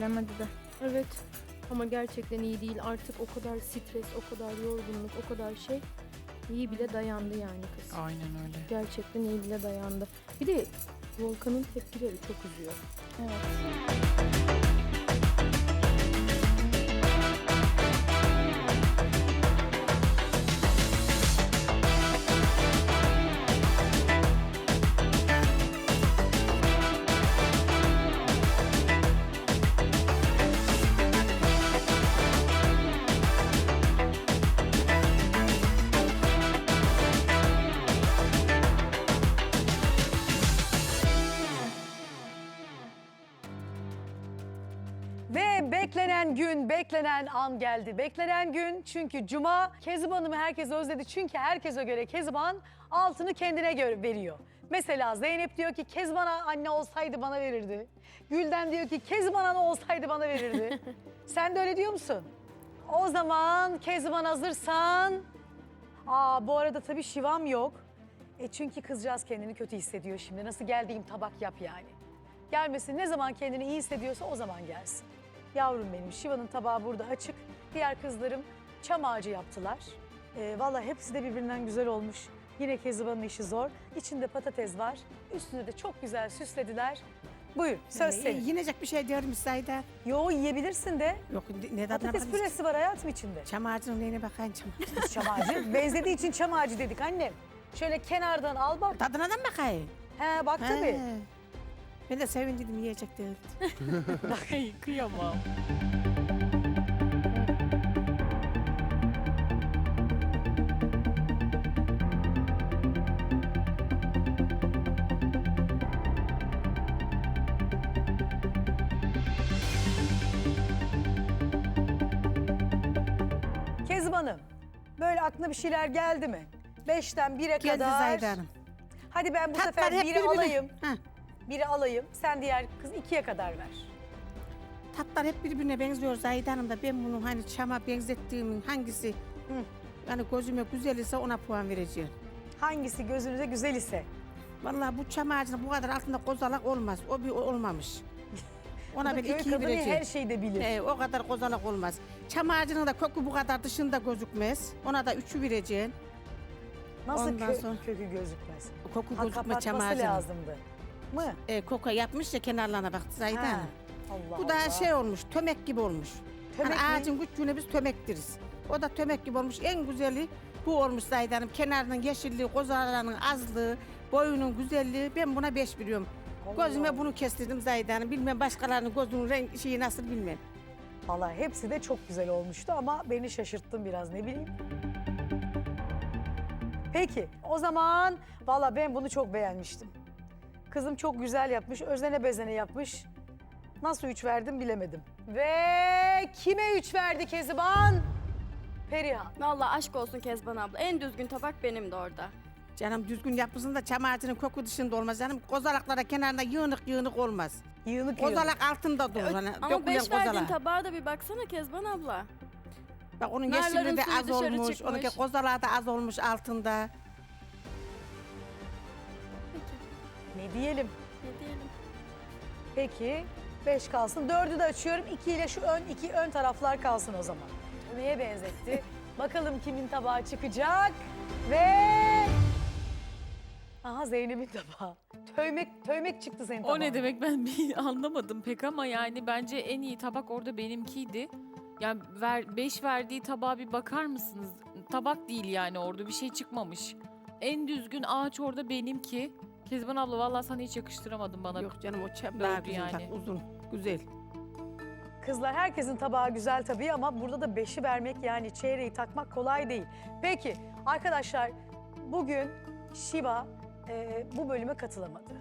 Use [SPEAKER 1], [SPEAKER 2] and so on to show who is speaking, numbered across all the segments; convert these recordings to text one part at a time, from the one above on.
[SPEAKER 1] gelemedi de.
[SPEAKER 2] Evet. Ama gerçekten iyi değil. Artık o kadar stres, o kadar yorgunluk, o kadar şey. İyi bile dayandı yani kız.
[SPEAKER 3] Aynen öyle.
[SPEAKER 2] Gerçekten iyi bile dayandı. Bir de Volkan'ın tepkileri çok üzüyor.
[SPEAKER 1] Evet.
[SPEAKER 4] Beklenen gün, beklenen an geldi. Beklenen gün çünkü Cuma Kezban Hanım'ı herkes özledi. Çünkü herkese göre Kezban altını kendine göre veriyor. Mesela Zeynep diyor ki Kezban anne olsaydı bana verirdi. Gülden diyor ki Kezban ana olsaydı bana verirdi. Sen de öyle diyor musun? O zaman Kezban hazırsan... Aa bu arada tabii şivam yok. E çünkü kızcağız kendini kötü hissediyor şimdi. Nasıl geldiğim tabak yap yani. Gelmesin ne zaman kendini iyi hissediyorsa o zaman gelsin. Yavrum benim Şiva'nın tabağı burada açık. Diğer kızlarım çam ağacı yaptılar. Ee, Valla hepsi de birbirinden güzel olmuş. Yine Kezban'ın işi zor. İçinde patates var. Üstüne de çok güzel süslediler. Buyur söz
[SPEAKER 5] Ee,
[SPEAKER 4] senin.
[SPEAKER 5] Yiyecek bir şey diyorum Sayda.
[SPEAKER 4] Yo yiyebilirsin de.
[SPEAKER 5] Yok ne tadına
[SPEAKER 4] Patates püresi var hayatım içinde.
[SPEAKER 5] Çam ağacının neyine bakayım çam ağacı.
[SPEAKER 4] Çam ağacı. Benzediği için çam ağacı dedik annem. Şöyle kenardan al bak.
[SPEAKER 5] Tadına da mı bakayım?
[SPEAKER 4] He bak tabii.
[SPEAKER 5] He. Ben de sevindim yiyecek diye.
[SPEAKER 3] Ay kıyamam.
[SPEAKER 4] Kezban'ım böyle aklına bir şeyler geldi mi? Beşten bire
[SPEAKER 5] Geldi
[SPEAKER 4] kadar.
[SPEAKER 5] Zayda Hanım.
[SPEAKER 4] Hadi ben bu
[SPEAKER 5] Tatlar
[SPEAKER 4] sefer
[SPEAKER 5] hep
[SPEAKER 4] biri
[SPEAKER 5] birbirine-
[SPEAKER 4] alayım.
[SPEAKER 5] Heh.
[SPEAKER 4] Biri alayım. Sen diğer kız ikiye kadar ver.
[SPEAKER 5] Tatlar hep birbirine benziyor Zahide Hanım da ben bunu hani çama benzettiğimin hangisi yani gözüme güzel ise ona puan vereceğim.
[SPEAKER 4] Hangisi gözünüze güzel ise.
[SPEAKER 5] Vallahi bu çam ağacının bu kadar altında kozalak olmaz. O bir olmamış. Ona
[SPEAKER 4] Bu
[SPEAKER 5] ben
[SPEAKER 4] köy
[SPEAKER 5] ikiyi
[SPEAKER 4] kadını
[SPEAKER 5] vereceğim.
[SPEAKER 4] her şeyde bilir.
[SPEAKER 5] He, o kadar kozalak olmaz. Çam ağacının da kökü bu kadar dışında gözükmez. Ona da üçü vereceğim.
[SPEAKER 4] Nasıl
[SPEAKER 5] ondan
[SPEAKER 4] kö-
[SPEAKER 5] sonra-
[SPEAKER 4] kökü gözükmez?
[SPEAKER 5] Koku
[SPEAKER 4] Ha,
[SPEAKER 5] gözükme çam
[SPEAKER 4] kapatması
[SPEAKER 5] ağacının.
[SPEAKER 4] lazımdı. Mı?
[SPEAKER 5] E, koka yapmış ya kenarlarına bak Zahide
[SPEAKER 4] Ha.
[SPEAKER 5] Hanım.
[SPEAKER 4] Allah
[SPEAKER 5] Bu da
[SPEAKER 4] Allah.
[SPEAKER 5] şey olmuş, tömek gibi olmuş.
[SPEAKER 4] Tömek
[SPEAKER 5] hani
[SPEAKER 4] mi?
[SPEAKER 5] ağacın küçüğüne biz tömek deriz. O da tömek gibi olmuş. En güzeli bu olmuş Zahide Hanım. Kenarının yeşilliği, kozlarının azlığı, boyunun güzelliği. Ben buna beş biliyorum.
[SPEAKER 4] Allah
[SPEAKER 5] Gözüme bunu kestirdim Zahide Hanım. Bilmem başkalarının gözünün renk şeyi nasıl bilmem.
[SPEAKER 4] Vallahi hepsi de çok güzel olmuştu ama beni şaşırttın biraz ne bileyim. Peki o zaman valla ben bunu çok beğenmiştim. Kızım çok güzel yapmış, özene bezene yapmış. Nasıl üç verdim bilemedim. Ve kime üç verdi Keziban? Perihan.
[SPEAKER 6] Vallahi aşk olsun Kezban abla. En düzgün tabak benim de orada.
[SPEAKER 5] Canım düzgün yapmışsın da çam ağacının koku dışında olmaz canım. Kozalaklara kenarında yığınık yığınık olmaz.
[SPEAKER 4] Yığınık yığınık.
[SPEAKER 5] Kozalak altında durur. Hani
[SPEAKER 6] Ama
[SPEAKER 5] dökülen
[SPEAKER 6] beş verdiğin
[SPEAKER 5] kozalak.
[SPEAKER 6] tabağa da bir baksana Kezban abla.
[SPEAKER 5] Bak onun
[SPEAKER 6] Narların
[SPEAKER 5] yeşilliği de
[SPEAKER 6] suyu
[SPEAKER 5] az
[SPEAKER 6] dışarı
[SPEAKER 5] olmuş.
[SPEAKER 6] çıkmış.
[SPEAKER 5] Onunki kozalağı da az olmuş altında.
[SPEAKER 4] Ne diyelim?
[SPEAKER 6] Ne diyelim?
[SPEAKER 4] Peki beş kalsın. Dördü de açıyorum. İki ile şu ön iki ön taraflar kalsın o zaman. Neye benzetti? Bakalım kimin tabağı çıkacak ve... Aha Zeynep'in tabağı. Tövmek, tövmek çıktı senin tabağın.
[SPEAKER 3] O ne demek ben bir anlamadım pek ama yani bence en iyi tabak orada benimkiydi. Yani ver, beş verdiği tabağa bir bakar mısınız? Tabak değil yani orada bir şey çıkmamış. En düzgün ağaç orada benimki. Kezban abla vallahi sana hiç yakıştıramadım bana.
[SPEAKER 5] Yok canım o
[SPEAKER 3] Dördü
[SPEAKER 5] daha güzel
[SPEAKER 3] yani.
[SPEAKER 5] tak, uzun, güzel.
[SPEAKER 4] Kızlar herkesin tabağı güzel tabii ama burada da beşi vermek yani çeyreği takmak kolay değil. Peki arkadaşlar bugün Şiva e, bu bölüme katılamadı.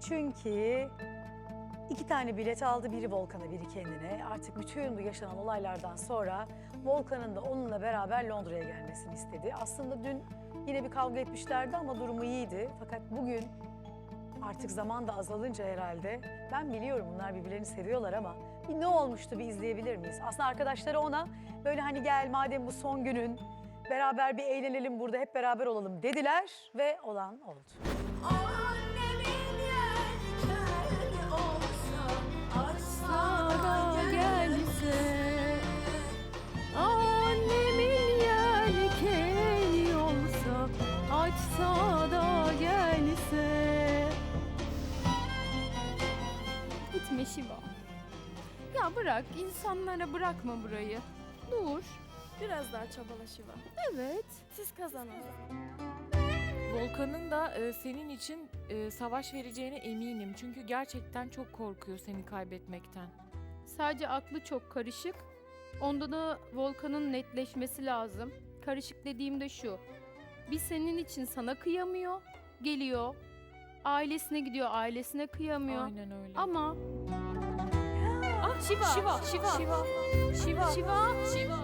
[SPEAKER 4] Çünkü iki tane bilet aldı. Biri Volkan'a biri kendine. Artık bütün bu yaşanan olaylardan sonra Volkan'ın da onunla beraber Londra'ya gelmesini istedi. Aslında dün yine bir kavga etmişlerdi ama durumu iyiydi. Fakat bugün artık zaman da azalınca herhalde ben biliyorum bunlar birbirlerini seviyorlar ama bir ne olmuştu bir izleyebilir miyiz? Aslında arkadaşları ona böyle hani gel madem bu son günün beraber bir eğlenelim burada hep beraber olalım dediler ve olan oldu.
[SPEAKER 7] Annemin
[SPEAKER 2] insanlara bırakma burayı. Dur.
[SPEAKER 6] Biraz daha çabala Şiva.
[SPEAKER 2] Evet.
[SPEAKER 6] Siz kazanın.
[SPEAKER 3] Volkan'ın da e, senin için e, savaş vereceğine eminim. Çünkü gerçekten çok korkuyor seni kaybetmekten.
[SPEAKER 2] Sadece aklı çok karışık. Onda da Volkan'ın netleşmesi lazım. Karışık dediğim de şu. Bir senin için sana kıyamıyor, geliyor. Ailesine gidiyor, ailesine kıyamıyor.
[SPEAKER 3] Aynen öyle.
[SPEAKER 2] Ama Şiva,
[SPEAKER 3] Şiva,
[SPEAKER 2] Şiva,
[SPEAKER 3] Şiva, Şiva,
[SPEAKER 2] Şiva.
[SPEAKER 3] Şiva.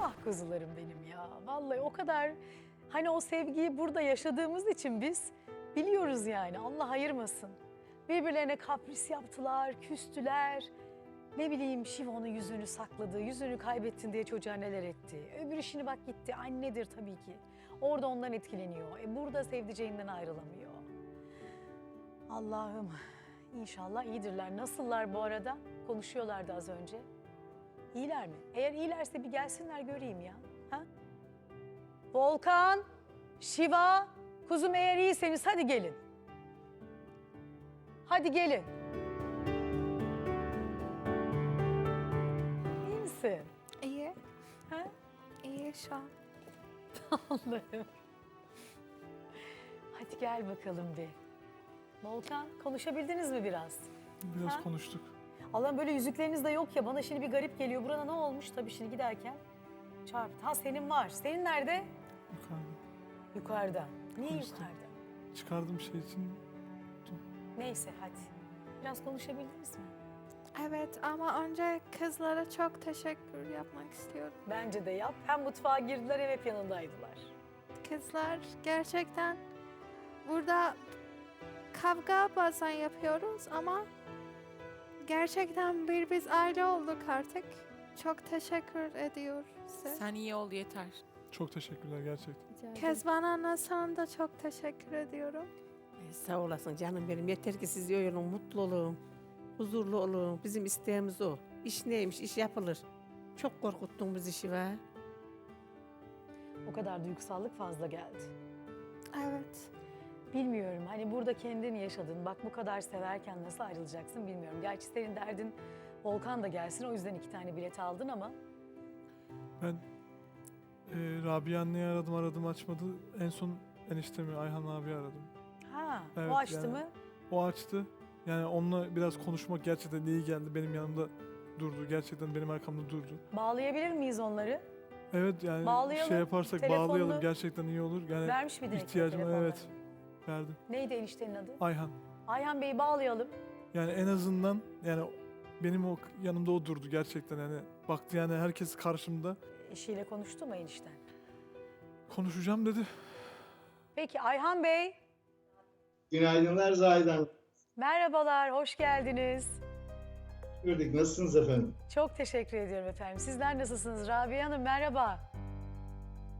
[SPEAKER 4] Ah kuzularım benim ya. Vallahi o kadar hani o sevgiyi burada yaşadığımız için biz biliyoruz yani. Allah ayırmasın. Birbirlerine kapris yaptılar, küstüler. Ne bileyim Şiva onun yüzünü sakladı, yüzünü kaybettin diye çocuğa neler etti. Öbür işini bak gitti, annedir tabii ki. Orada ondan etkileniyor. E burada sevdiceğinden ayrılamıyor. Allah'ım inşallah iyidirler. Nasıllar bu arada? Konuşuyorlardı az önce. İyiler mi? Eğer iyilerse bir gelsinler göreyim ya. Ha? Volkan, Şiva, kuzum eğer iyiyseniz hadi gelin. Hadi gelin. İyi misin?
[SPEAKER 1] İyi.
[SPEAKER 4] Ha?
[SPEAKER 1] İyi şu an.
[SPEAKER 4] Allah'ım. Hadi gel bakalım bir. Volkan konuşabildiniz mi biraz?
[SPEAKER 7] Biraz
[SPEAKER 4] Ha?
[SPEAKER 7] konuştuk.
[SPEAKER 4] Allah'ım böyle yüzükleriniz de yok ya bana şimdi bir garip geliyor. Burada ne olmuş tabii şimdi giderken çarptı. Ha senin var. Senin nerede?
[SPEAKER 7] Yukarıda.
[SPEAKER 4] Yukarıda. Niye
[SPEAKER 7] Konuştum.
[SPEAKER 4] yukarıda?
[SPEAKER 7] Çıkardığım şey için
[SPEAKER 4] Neyse hadi. Biraz konuşabildiniz mi?
[SPEAKER 1] Evet ama önce kızlara çok teşekkür yapmak istiyorum.
[SPEAKER 4] Bence de yap. Hem mutfağa girdiler hem hep yanındaydılar.
[SPEAKER 1] Kızlar gerçekten burada kavga bazen yapıyoruz ama gerçekten bir biz aile olduk artık. Çok teşekkür ediyor size.
[SPEAKER 3] Sen iyi ol yeter.
[SPEAKER 7] çok teşekkürler gerçekten.
[SPEAKER 1] Kezban Ana sana da çok teşekkür ediyorum.
[SPEAKER 5] Ay, Sağ olasın canım benim. Yeter ki siz iyi olun, mutlu olun, huzurlu olun. Bizim isteğimiz o. İş neymiş, iş yapılır. Çok korkuttun bizi Şiva.
[SPEAKER 4] O kadar duygusallık fazla geldi.
[SPEAKER 1] Evet.
[SPEAKER 4] Bilmiyorum hani burada kendin yaşadın. Bak bu kadar severken nasıl ayrılacaksın bilmiyorum. Gerçi senin derdin Volkan da gelsin o yüzden iki tane bilet aldın ama
[SPEAKER 7] Ben e, Rabia anneyi aradım aradım açmadı. En son eniştemi Ayhan abi aradım.
[SPEAKER 4] ha
[SPEAKER 7] Evet,
[SPEAKER 4] o açtı
[SPEAKER 7] yani-
[SPEAKER 4] mı?
[SPEAKER 7] O açtı. Yani onunla biraz konuşmak gerçekten iyi geldi. Benim yanımda durdu. Gerçekten benim arkamda durdu.
[SPEAKER 4] Bağlayabilir miyiz onları?
[SPEAKER 7] Evet yani
[SPEAKER 4] Bağlayalım.
[SPEAKER 7] şey yaparsak
[SPEAKER 4] Telefonunu
[SPEAKER 7] bağlayalım. Gerçekten iyi olur. Yani
[SPEAKER 4] Vermiş miydin
[SPEAKER 7] ihtiyacım
[SPEAKER 4] telefonlarını?
[SPEAKER 7] evet verdim.
[SPEAKER 4] Neydi eniştenin adı?
[SPEAKER 7] Ayhan.
[SPEAKER 4] Ayhan Bey'i bağlayalım.
[SPEAKER 7] Yani en azından yani benim o yanımda o durdu gerçekten yani baktı yani herkes karşımda
[SPEAKER 4] Eşiyle konuştu mu enişten?
[SPEAKER 7] konuşacağım dedi.
[SPEAKER 4] Peki Ayhan Bey
[SPEAKER 8] Günaydınlar Zahide Hanım.
[SPEAKER 4] merhabalar, hoş geldiniz.
[SPEAKER 8] Gördük. Nasılsınız efendim?
[SPEAKER 4] Çok teşekkür ediyorum efendim. Sizler nasılsınız? Rabia Hanım merhaba.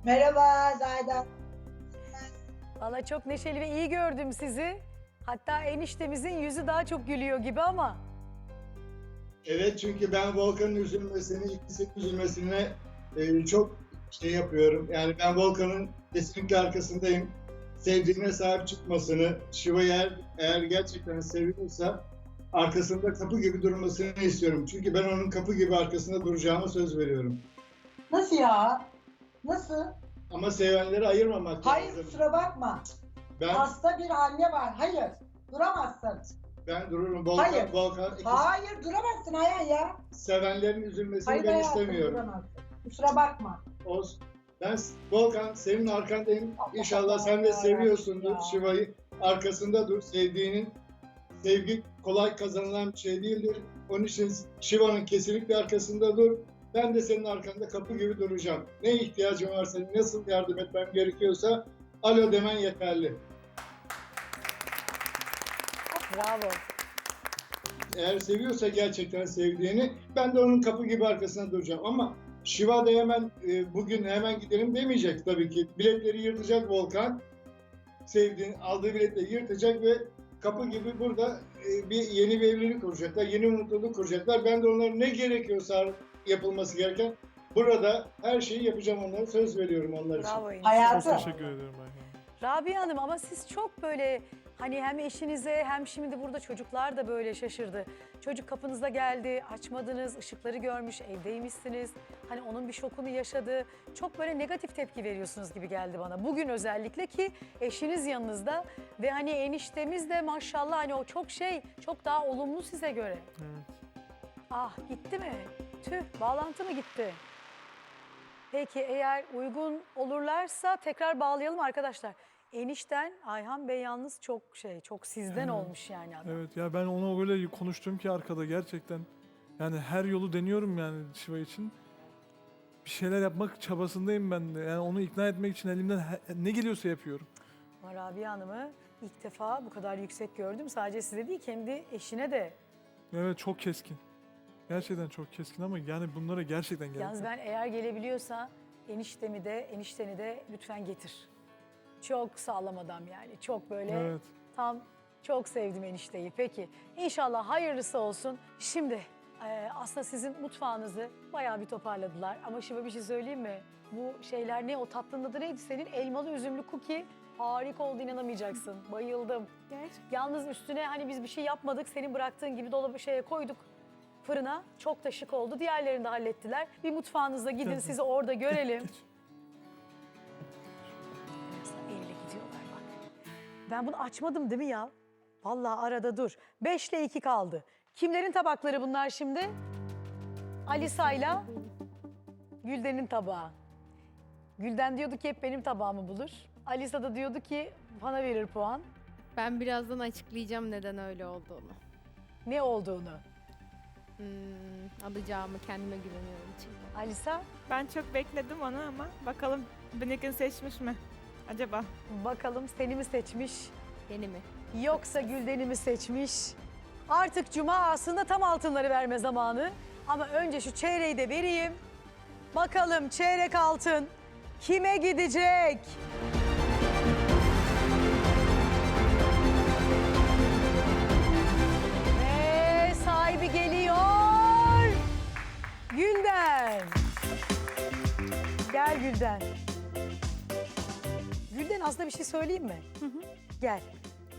[SPEAKER 9] Merhaba Zayda.
[SPEAKER 4] Valla çok neşeli ve iyi gördüm sizi. Hatta eniştemizin yüzü daha çok gülüyor gibi ama.
[SPEAKER 8] Evet çünkü ben Volkan'ın üzülmesini, ikisinin üzülmesine e, çok şey yapıyorum. Yani ben Volkan'ın kesinlikle arkasındayım. Sevdiğine sahip çıkmasını, Şiva'yı eğer, eğer gerçekten seviyorsa arkasında kapı gibi durmasını istiyorum. Çünkü ben onun kapı gibi arkasında duracağıma söz veriyorum.
[SPEAKER 9] Nasıl ya? Nasıl?
[SPEAKER 8] Ama sevenleri ayırmamak
[SPEAKER 9] Hayır
[SPEAKER 8] lazım.
[SPEAKER 9] kusura bakma.
[SPEAKER 8] Ben,
[SPEAKER 9] Hasta bir anne var. Hayır. Duramazsın.
[SPEAKER 8] ben dururum. Volkan,
[SPEAKER 9] Hayır.
[SPEAKER 8] Volkan ikisi-
[SPEAKER 9] Hayır duramazsın Ayhan ya.
[SPEAKER 8] sevenlerin üzülmesini
[SPEAKER 9] Hayır
[SPEAKER 8] ben
[SPEAKER 9] hayatım
[SPEAKER 8] istemiyorum.
[SPEAKER 9] duramazsın. Kusura bakma.
[SPEAKER 8] Olsun. Ben Volkan senin arkandayım.
[SPEAKER 9] Allah
[SPEAKER 8] İnşallah sen de
[SPEAKER 9] Allah
[SPEAKER 8] seviyorsundur
[SPEAKER 9] ya.
[SPEAKER 8] Şiva'yı. Arkasında dur. Sevdiğinin sevgi kolay kazanılan bir şey değildir. Onun için Şiva'nın kesinlikle arkasında dur. Ben de senin arkanda kapı gibi duracağım. Ne ihtiyacın varsa, nasıl yardım etmem gerekiyorsa alo demen yeterli.
[SPEAKER 4] Bravo.
[SPEAKER 8] Eğer seviyorsa gerçekten sevdiğini ben de onun kapı gibi arkasında duracağım. Ama Şiva da hemen e, bugün hemen gidelim demeyecek tabii ki. Biletleri yırtacak Volkan. Sevdiğini aldığı biletleri yırtacak ve kapı gibi burada e, bir yeni bir evlilik kuracaklar. Yeni mutluluk kuracaklar. Ben de onlara ne gerekiyorsa yapılması gereken burada her şeyi yapacağım onlara. Söz veriyorum onlar için.
[SPEAKER 4] Bravo.
[SPEAKER 9] Hayatım.
[SPEAKER 7] Çok teşekkür ediyorum Ayhan.
[SPEAKER 4] Rabia Hanım ama siz çok böyle hani hem eşinize hem şimdi burada çocuklar da böyle şaşırdı. Çocuk kapınıza geldi, açmadınız, ışıkları görmüş, evdeymişsiniz. Hani onun bir şokunu yaşadı. Çok böyle negatif tepki veriyorsunuz gibi geldi bana. Bugün özellikle ki eşiniz yanınızda ve hani eniştemiz de maşallah hani o çok şey, çok daha olumlu size göre.
[SPEAKER 7] Evet.
[SPEAKER 4] Ah gitti mi? Tüh bağlantı mı gitti? Peki eğer uygun olurlarsa tekrar bağlayalım arkadaşlar. Enişten Ayhan Bey yalnız çok şey, çok sizden olmuş yani adam.
[SPEAKER 7] Evet ya ben ona öyle konuştum ki arkada gerçekten. Yani her yolu deniyorum yani Şiva için. Bir şeyler yapmak çabasındayım ben de. Yani onu ikna etmek için elimden he- ne geliyorsa yapıyorum.
[SPEAKER 4] Ama Rabia Hanım'ı ilk defa bu kadar yüksek gördüm. Sadece size değil kendi eşine de.
[SPEAKER 7] Evet çok keskin. Gerçekten çok keskin ama yani bunlara gerçekten gerek
[SPEAKER 4] Yalnız
[SPEAKER 7] yok.
[SPEAKER 4] ben eğer gelebiliyorsa eniştemi de enişteni de lütfen getir. Çok sağlam adam yani. Çok böyle
[SPEAKER 7] Evet.
[SPEAKER 4] Tam çok sevdim enişteyi. Peki inşallah hayırlısı olsun. Şimdi e, aslında sizin mutfağınızı bayağı bir toparladılar. Ama şimdi bir şey söyleyeyim mi? Bu şeyler ne? O tatlının adı neydi senin? Elmalı üzümlü cookie. Harika oldu inanamayacaksın. Bayıldım. Yalnız üstüne hani biz bir şey yapmadık. Senin bıraktığın gibi dolabı şeye koyduk fırına. Çok da şık oldu. Diğerlerini de hallettiler. Bir mutfağınıza gidin sizi orada görelim. Elle gidiyorlar bak. Ben bunu açmadım değil mi ya? Vallahi arada dur. Beşle iki kaldı. Kimlerin tabakları bunlar şimdi? Alisa'yla Gülden'in tabağı. Gülden diyordu ki hep benim tabağımı bulur. Alisa da diyordu ki bana verir puan.
[SPEAKER 2] Ben birazdan açıklayacağım neden öyle olduğunu.
[SPEAKER 4] Ne olduğunu.
[SPEAKER 2] Hmm, alacağımı kendime güveniyorum çünkü.
[SPEAKER 4] Alisa
[SPEAKER 10] Ben çok bekledim onu ama bakalım Binek'in seçmiş mi acaba?
[SPEAKER 4] bakalım seni mi seçmiş
[SPEAKER 2] Beni mi?
[SPEAKER 4] yoksa Gülden'i mi seçmiş? Artık cuma aslında tam altınları verme zamanı. Ama önce şu çeyreği de vereyim. Bakalım çeyrek altın kime gidecek? Gülden. Gülden aslında bir şey söyleyeyim mi? Gel.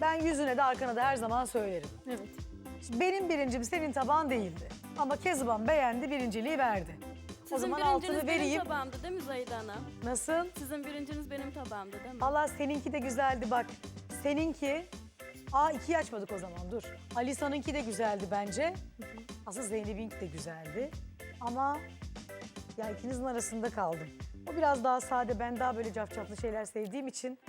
[SPEAKER 4] Ben yüzüne de arkana da her zaman söylerim.
[SPEAKER 2] Evet.
[SPEAKER 4] Şimdi benim birincim senin tabağın değildi. Ama Kezban beğendi, birinciliği verdi.
[SPEAKER 6] Sizin
[SPEAKER 4] o zaman
[SPEAKER 6] birinciniz
[SPEAKER 4] altını
[SPEAKER 6] benim
[SPEAKER 4] vereyim.
[SPEAKER 6] tabağımdı değil mi Zahide Hanım?
[SPEAKER 4] Nasıl?
[SPEAKER 6] Sizin birinciniz benim tabağımdı değil mi?
[SPEAKER 4] Allah seninki de güzeldi bak. Seninki... Aa ikiyi açmadık o zaman dur. Alisa'nınki de güzeldi bence. Aslında Zeynep'inki de güzeldi. Ama ya ikinizin arasında kaldım. O biraz daha sade, ben daha böyle cafcaflı şeyler sevdiğim için.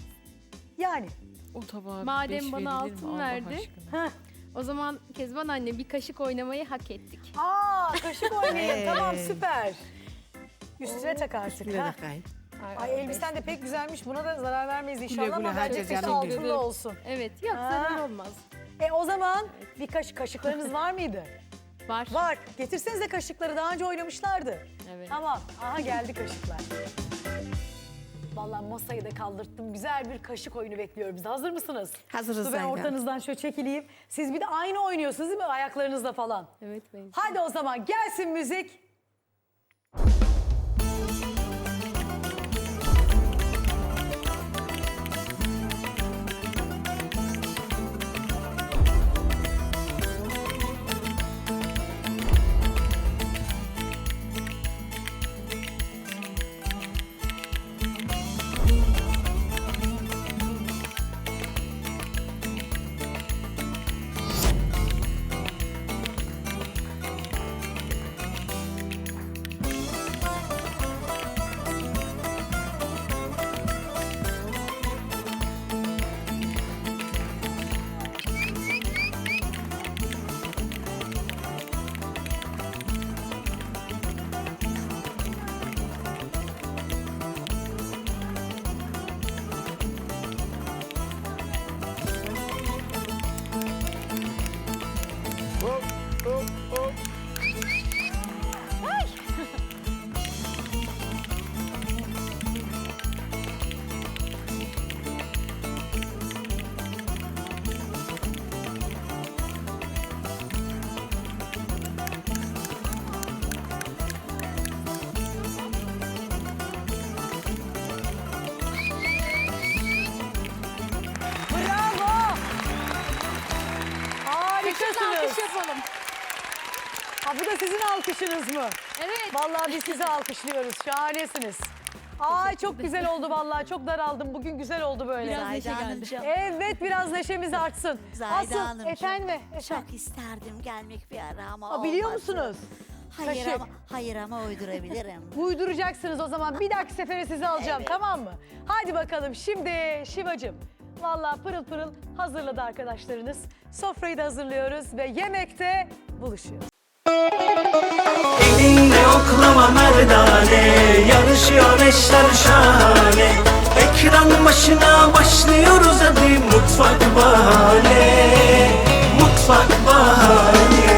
[SPEAKER 4] Yani
[SPEAKER 3] O tabağa
[SPEAKER 2] Madem
[SPEAKER 3] beş
[SPEAKER 2] bana
[SPEAKER 3] verilir mi
[SPEAKER 2] altın
[SPEAKER 3] Allah
[SPEAKER 2] verdi.
[SPEAKER 3] aşkına?
[SPEAKER 4] Heh.
[SPEAKER 2] O zaman Kezban anne bir kaşık oynamayı hak ettik.
[SPEAKER 4] Aa kaşık oynayın tamam süper. Üstüne tak artık.
[SPEAKER 5] Üstüne
[SPEAKER 4] ha.
[SPEAKER 5] takayım.
[SPEAKER 4] Ay elbisen de pek güzelmiş. Buna da zarar vermeyiz inşallah
[SPEAKER 5] güle
[SPEAKER 4] ama bence pek
[SPEAKER 5] canım
[SPEAKER 4] altınlı olsun.
[SPEAKER 2] Evet yok
[SPEAKER 4] Ha.
[SPEAKER 2] zarar olmaz.
[SPEAKER 4] E o zaman bir kaşık kaşıklarınız var mıydı?
[SPEAKER 2] Var.
[SPEAKER 4] Var. Getirsenize kaşıkları daha önce oynamışlardı.
[SPEAKER 2] Evet.
[SPEAKER 4] Tamam. Aha geldi kaşıklar. Vallahi masayı da kaldırttım. Güzel bir kaşık oyunu bekliyorum bizi. Hazır mısınız?
[SPEAKER 5] Hazırız
[SPEAKER 4] Dur ben
[SPEAKER 5] Hanım.
[SPEAKER 4] ortanızdan şöyle çekileyim. Siz bir de aynı oynuyorsunuz değil mi? Ayaklarınızla falan.
[SPEAKER 2] Evet ben.
[SPEAKER 4] Hadi o zaman gelsin müzik. Alkışınız mı?
[SPEAKER 2] Evet.
[SPEAKER 4] Vallahi biz sizi alkışlıyoruz. Şahanesiniz. Ay çok güzel oldu vallahi. Çok daraldım. Bugün güzel oldu böyle.
[SPEAKER 2] Biraz neşe
[SPEAKER 11] Zahide
[SPEAKER 2] geldi.
[SPEAKER 11] Hanımcığım,
[SPEAKER 4] Evet biraz neşemiz artsın.
[SPEAKER 11] Zahide
[SPEAKER 4] Asıl
[SPEAKER 11] Hanımcığım,
[SPEAKER 4] efendim. efendim.
[SPEAKER 11] çok isterdim gelmek bir ara ama
[SPEAKER 4] Aa, biliyor musunuz?
[SPEAKER 11] Hayır
[SPEAKER 4] Kaşık.
[SPEAKER 11] ama, hayır ama uydurabilirim.
[SPEAKER 4] Uyduracaksınız o zaman. Bir dahaki sefere sizi alacağım
[SPEAKER 11] Evet.
[SPEAKER 4] tamam mı? Hadi bakalım şimdi Şivacım. Vallahi pırıl pırıl hazırladı arkadaşlarınız. Sofrayı da hazırlıyoruz ve yemekte buluşuyoruz.
[SPEAKER 6] Elinle oklama merdane Yarışıyor eşler şahane. Ekran başına başlıyoruz hadi Mutfak bahane. Mutfak bahane.